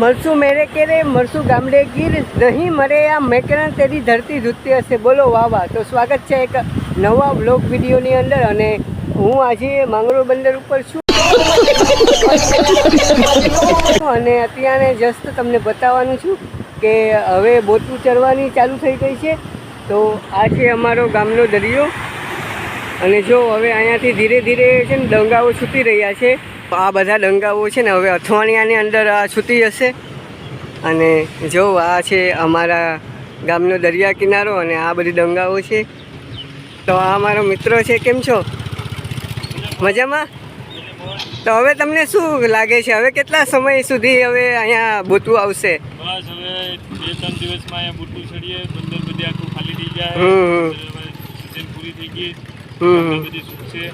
મરસું મેરે કેરે મરસું ગામડે ગીર નહીં મરે આ મેકરણ તેરી ધરતી ધૂતી હશે. બોલો વાહ વાહ. તો સ્વાગત છે એક નવા બ્લોગ વિડીયોની અંદર અને હું આજે માંગરોળ બંદર ઉપર છું. અને અત્યારે જસ્ટ તમને બતાવવાનું છું કે હવે બોટું ચરવાની ચાલુ થઈ ગઈ છે. તો આ છે અમારો ગામનો દરિયો. અને જો હવે અહીંયાથી ધીરે ધીરે છે ને, ડંગાઓ છૂટી રહ્યા છે. આ બધા ડંગાઓ છે ને હવે અથવાણિયાની અંદર આ છૂટી જશે. અને જો આ છે અમારા ગામનો દરિયા કિનારો અને આ બધી ડંગાઓ છે. તો આ મારો મિત્ર છે કેમ છો? મજામાં? તો હવે તમને શું લાગે છે? હવે કેટલા સમય સુધી હવે અહીંયા બોટું આવશે? બસ હવે બે ત્રણ દિવસમાં અહીંયા બુટ્ટું ચડીએ બંદર બધી આખું ખાલી થઈ જાય. હમ, હમ. પૂરી થઈ ગઈ.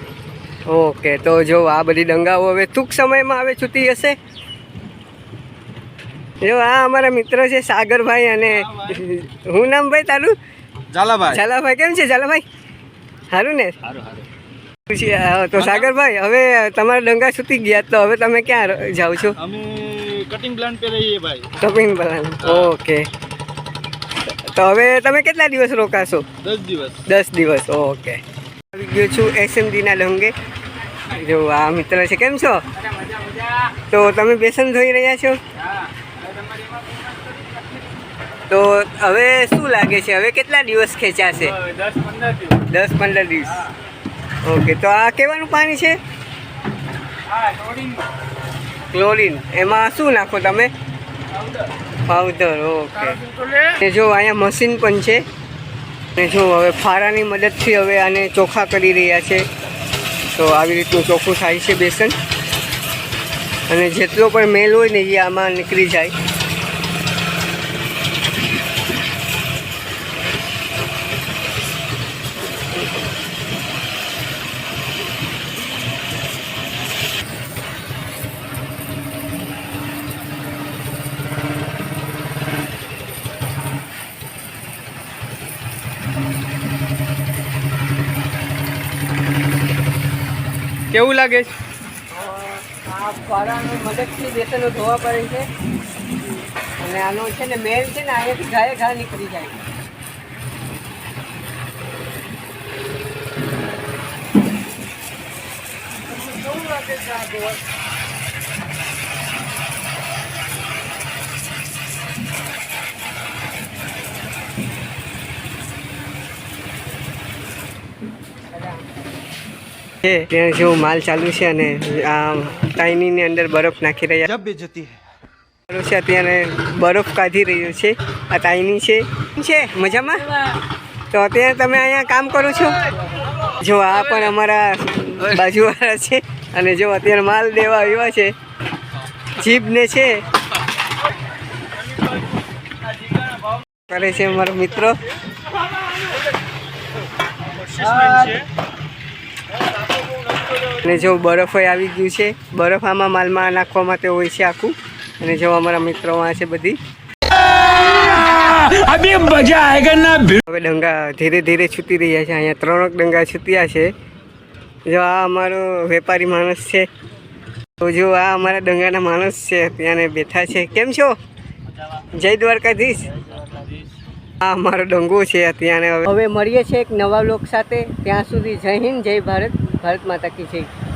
ઓકે તો જો આ બધી દંગાઓ હવે ટૂંક સમયમાં હવે છૂટી હશે જો આ અમારા મિત્ર છે સાગરભાઈ અને હું નામ ભાઈ તારું? ઝાલાભાઈ. ઝાલાભાઈ કેમ છે ઝાલાભાઈ? સારું ને? તો સાગરભાઈ હવે તમારા ડંગા છૂટી ગયા તો હવે તમે ક્યાં જાઓ છો? અમે કટિંગ પ્લાન પે રહીએ ભાઈ કપિંગ પ્લાન ઓકે. તો હવે તમે કેટલા દિવસ રોકાશો? દસ દિવસ. દસ દિવસ ઓકે. આવી ગયો છું એસએમડીના ડંગે જો આ મિત્ર છે કેમ છો? તો તમે બેસન ધોઈ રહ્યા છો? તો હવે શું લાગે છે? હવે કેટલા દિવસ ખેંચાશે? દસ પંદર દિવસ. ઓકે તો આ કેવાનું પાણી છે? ક્લોરીન. એમાં શું નાખો તમે? પાવડર. ઓકે. ને જો અહીંયા મશીન પણ છે. ને જો હવે ફારાની મદદથી હવે આને ચોખ્ખા કરી રહ્યા છે. તો આવી રીતનું ચોખ્ખું થાય છે બેસન. અને જેટલો પણ મેલ હોય ને એ આમાં નીકળી જાય. કેવું લાગે છે આ ફારાની મદદથી બેસનો ધોવા પડે છે અને આનો છે ને મેલ છે ને અહીંયાથી ઘાએ ઘા નીકળી જાય કેવું લાગે છે આ ધોવા? છે. ત્યાં જો માલ ચાલુ છે અને આ ટાઈનીની અંદર બરફ નાખી રહ્યા જબ બેજતી હે. છે અત્યારે બરફ કાઢી રહ્યો છે. આ ટાઈની છે. છે? મજામાં? તો અત્યારે તમે અહીંયા કામ કરો છો? જો આ પણ અમારા બાજુવાળા છે અને જો અત્યારે માલ દેવા આવ્યા છે. જીભને છે. કરે છે અમારો મિત્રો. અને જો બરફ આવી ગયું છે બરફ આમાં માલમાં નાખવા માટે હોય છે આખું. અને જો અમારા મિત્રો આ છે બધી. હવે ડંગા ધીરે ધીરે છૂટી રહ્યા છે અહીંયા ત્રણ ડંગા છૂટ્યા છે. જો આ અમારો વેપારી માણસ છે. તો જો આ અમારા ડંગાના માણસ છે ત્યાંને બેઠા છે. કેમ છો? જય દ્વારકાધીશ. આ અમારો ડંગો છે ત્યાંને હવે મળીએ છીએ એક નવા લોક સાથે. ત્યાં સુધી જય હિન્દ જય ભારત. ભારત માતા કી જય.